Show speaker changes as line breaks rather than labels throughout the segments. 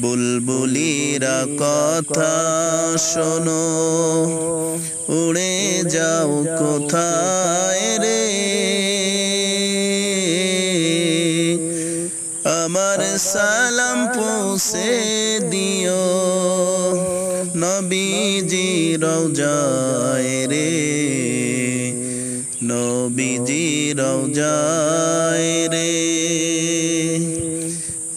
বুলবুলিরা কথা শোনো। উড়ে যাও কোথায় রে? আমার সালাম পৌঁছে দিও। নবীজি রওজায় রে। নবীজি রওজায় রে।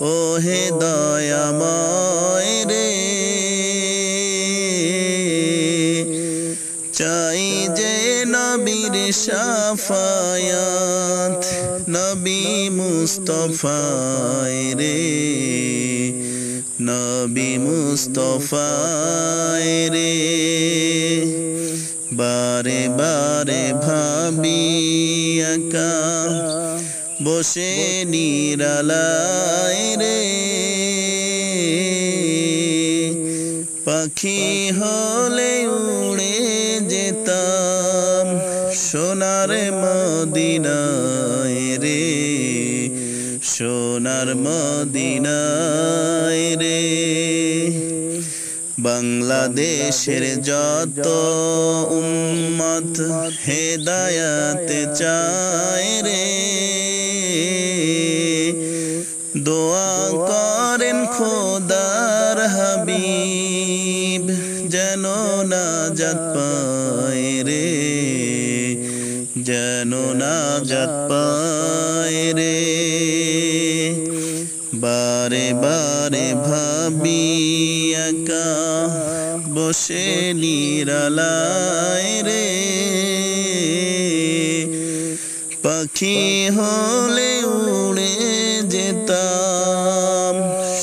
ও হে দয়াময় রে। চাই যে নবীর সাফায়াত, নবী মুস্তফায় রে। নবী মুস্তফায় রে। বারে বারে ভাবি একা বসে নিরালায় রে। পাখি হলে উড়ে যেতাম সোনার মদিনায় রে, সোনার মদিনায় রে। বাংলাদেশের যত উম্মত হেদায়াত চায় রে খোদার হাবিব, যেন না জাত পায় রে, যেন না জাত পায় রে। বারে বারে ভাবি একা বসে নিরালায় রে। পাখি হলে উড়ে যেতাম।